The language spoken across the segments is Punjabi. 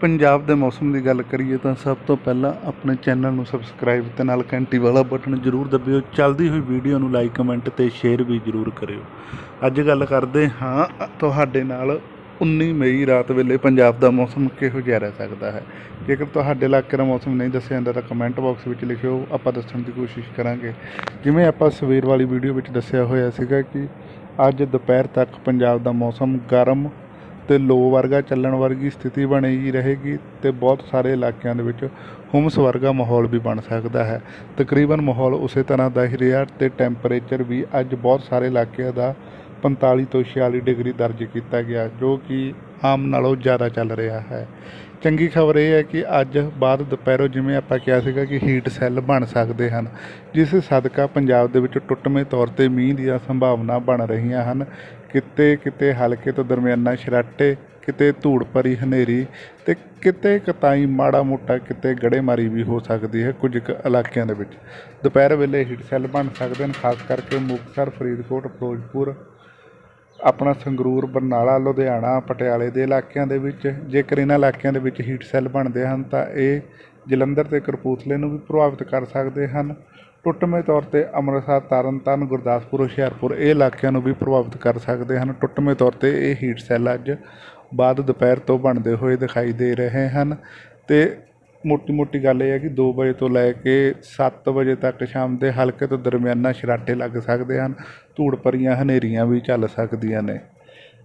ਪੰਜਾਬ ਦੇ ਮੌਸਮ ਦੀ ਗੱਲ ਕਰੀਏ ਤਾਂ ਸਭ ਤੋਂ ਪਹਿਲਾਂ ਆਪਣੇ ਚੈਨਲ ਨੂੰ ਸਬਸਕ੍ਰਾਈਬ ਤੇ ਨਾਲ ਘੰਟੀ ਵਾਲਾ ਬਟਨ ਜ਼ਰੂਰ ਦਬਿਓ। ਚੱਲਦੀ ਹੋਈ ਵੀਡੀਓ ਨੂੰ ਲਾਈਕ, ਕਮੈਂਟ ਤੇ ਸ਼ੇਅਰ ਵੀ ਜ਼ਰੂਰ ਕਰਿਓ। ਅੱਜ ਗੱਲ ਕਰਦੇ ਹਾਂ, ਤੁਹਾਡੇ ਨਾਲ 19 ਮਈ ਰਾਤ ਵੇਲੇ ਪੰਜਾਬ ਦਾ ਮੌਸਮ ਕਿਹੋ ਜਿਹਾ ਰਹਿ ਸਕਦਾ ਹੈ? ਜੇਕਰ ਤੁਹਾਡੇ ਇਲਾਕੇ ਦਾ ਮੌਸਮ ਨਹੀਂ ਦੱਸਿਆ ਜਾਂਦਾ ਤਾਂ ਕਮੈਂਟ ਬਾਕਸ ਵਿੱਚ ਲਿਖਿਓ, ਆਪਾਂ ਦੱਸਣ ਦੀ ਕੋਸ਼ਿਸ਼ ਕਰਾਂਗੇ। ਜਿਵੇਂ ਆਪਾਂ ਸਵੇਰ ਵਾਲੀ ਵੀਡੀਓ ਵਿੱਚ ਦੱਸਿਆ ਹੋਇਆ ਸੀਗਾ ਕਿ ਅੱਜ ਦੁਪਹਿਰ ਤੱਕ ਪੰਜਾਬ ਦਾ ਮੌਸਮ ਗਰਮ ਤੇ ਲੋ ਵਰਗਾ ਚੱਲਣ ਵਰਗੀ ਸਥਿਤੀ ਬਣੀ ਰਹੇਗੀ ਤੇ ਬਹੁਤ ਸਾਰੇ ਇਲਾਕਿਆਂ ਦੇ ਵਿੱਚ ਹੁਮਸ ਵਰਗਾ ਮਾਹੌਲ ਵੀ ਬਣ ਸਕਦਾ ਹੈ। ਤਕਰੀਬਨ ਮਾਹੌਲ ਉਸੇ ਤਰ੍ਹਾਂ ਦਾ ਹੀ ਰਿਹਾ ਤੇ ਟੈਂਪਰੇਚਰ ਵੀ ਅੱਜ ਬਹੁਤ ਸਾਰੇ ਇਲਾਕਿਆਂ ਦਾ 45 ਤੋਂ 46 ਡਿਗਰੀ ਦਰਜ ਕੀਤਾ ਗਿਆ, ਜੋ ਕਿ ਆਮ ਨਾਲੋਂ ਜ਼ਿਆਦਾ ਚੱਲ ਰਿਹਾ ਹੈ। ਚੰਗੀ ਖਬਰ ਇਹ ਹੈ ਕਿ ਅੱਜ ਬਾਅਦ ਦੁਪਹਿਰੋਂ ਜਿਵੇਂ ਆਪਾਂ ਕਿਹਾ ਸੀਗਾ ਕਿ ਹੀਟ ਸੈੱਲ ਬਣ ਸਕਦੇ ਹਨ, ਜਿਸ ਸਦਕਾ ਪੰਜਾਬ ਦੇ ਵਿੱਚ ਟੁੱਟਵੇਂ ਤੌਰ ਤੇ ਮੀਂਹ ਦੀਆਂ ਸੰਭਾਵਨਾ ਬਣ ਰਹੀਆਂ ਹਨ। ਕਿਤੇ ਕਿਤੇ ਹਲਕੇ ਤੋਂ ਦਰਮਿਆਨਾ ਸ਼ਰਾਟੇ ਕਿਤੇ ਧੂੜ ਭਰੀ ਹਨੇਰੀ ਤੇ ਕਿਤੇ ਕਤਾਈ ਮਾੜਾ ਮੋਟਾ ਕਿਤੇ ਗੜੇਮਾਰੀ ਵੀ ਹੋ ਸਕਦੀ ਹੈ ਕੁਝ ਕੁ ਇਲਾਕਿਆਂ ਦੇ ਵਿੱਚ। ਦੁਪਹਿਰ ਵੇਲੇ ਹੀਟ ਸੈੱਲ ਬਣ ਸਕਦੇ ਹਨ, ਖਾਸ ਕਰਕੇ ਮੁਕਤਸਰ, ਫਰੀਦਕੋਟ, ਫਿਰੋਜ਼ਪੁਰ ਆਪਣਾ ਸੰਗਰੂਰ, ਬਰਨਾਲਾ, ਲੁਧਿਆਣਾ, ਪਟਿਆਲੇ ਦੇ ਇਲਾਕਿਆਂ ਦੇ ਵਿੱਚ, ਜੇਕਰ ਇਹਨਾਂ ਇਲਾਕਿਆਂ ਦੇ ਵਿੱਚ ਹੀਟ ਸੈੱਲ ਬਣਦੇ ਹਨ, ਤਾਂ ਇਹ ਜਲੰਧਰ ਤੇ ਕਪੂਰਥਲੇ ਨੂੰ ਵੀ ਪ੍ਰਭਾਵਿਤ ਕਰ ਸਕਦੇ ਹਨ। ਟੁੱਟਵੇਂ ਤੌਰ ਤੇ ਅੰਮ੍ਰਿਤਸਰ, ਤਰਨਤਾਰਨ, ਗੁਰਦਾਸਪੁਰ, ਹੁਸ਼ਿਆਰਪੁਰ ਇਹ ਇਲਾਕਿਆਂ ਨੂੰ ਵੀ ਪ੍ਰਭਾਵਿਤ ਕਰ ਸਕਦੇ ਹਨ। ਟੁੱਟਵੇਂ ਤੌਰ ਤੇ ਇਹ ਹੀਟ ਸੈੱਲ ਅੱਜ ਬਾਅਦ ਦੁਪਹਿਰ ਤੋਂ ਬਣਦੇ ਹੋਏ ਦਿਖਾਈ ਦੇ ਰਹੇ ਹਨ ਤੇ ਮੋਟੀ ਮੋਟੀ ਗੱਲ ਇਹ ਹੈ ਕਿ 2 ਵਜੇ ਤੋਂ ਲੈ ਕੇ 7 ਵਜੇ ਤੱਕ ਸ਼ਾਮ ਦੇ ਹਲਕੇ ਤੋਂ ਦਰਮਿਆਨਾ ਸ਼ਰਾਟੇ ਲੱਗ ਸਕਦੇ ਹਨ, ਧੂੜ ਭਰੀਆਂ ਹਨੇਰੀਆਂ ਵੀ ਚੱਲ ਸਕਦੀਆਂ ਨੇ।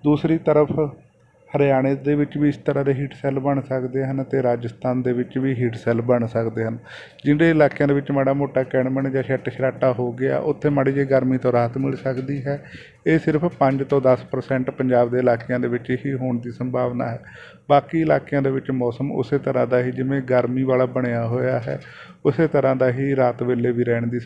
ਦੂਸਰੀ ਤਰਫ ਹਰਿਆਣੇ ਦੇ ਵਿੱਚ ਵੀ ਇਸ ਤਰ੍ਹਾਂ ਦੇ ਹੀਟ ਸੈੱਲ ਬਣ ਸਕਦੇ ਹਨ ਤੇ ਰਾਜਸਥਾਨ ਦੇ ਵਿੱਚ ਵੀ ਹੀਟ ਸੈੱਲ ਬਣ ਸਕਦੇ ਹਨ। ਜਿਹੜੇ ਇਲਾਕਿਆਂ ਦੇ ਵਿੱਚ ਮਾੜਾ ਮੋਟਾ ਕਣਮਣ ਜਾਂ ਛੱਟ ਛਰਾਟਾ ਹੋ ਗਿਆ, ਉੱਥੇ ਮਾੜੀ ਜਿਹੀ ਗਰਮੀ ਤੋਂ ਰਾਹਤ ਮਿਲ ਸਕਦੀ ਹੈ। ਇਹ ਸਿਰਫ 5 ਤੋਂ 10% ਪੰਜਾਬ ਦੇ ਇਲਾਕਿਆਂ ਦੇ ਵਿੱਚ ਹੀ ਹੋਣ ਦੀ ਸੰਭਾਵਨਾ ਹੈ। ਬਾਕੀ ਇਲਾਕਿਆਂ ਦੇ ਵਿੱਚ ਮੌਸਮ ਉਸੇ ਤਰ੍ਹਾਂ ਦਾ ਹੀ, ਜਿਵੇਂ ਗਰਮੀ ਵਾਲਾ ਬਣਿਆ ਹੋਇਆ ਹੈ, ਉਸੇ ਤਰ੍ਹਾਂ ਦਾ ਹੀ ਰਾਤ ਵੇਲੇ ਵੀ ਰਹਿਣ ਦੀ ਸੰਭ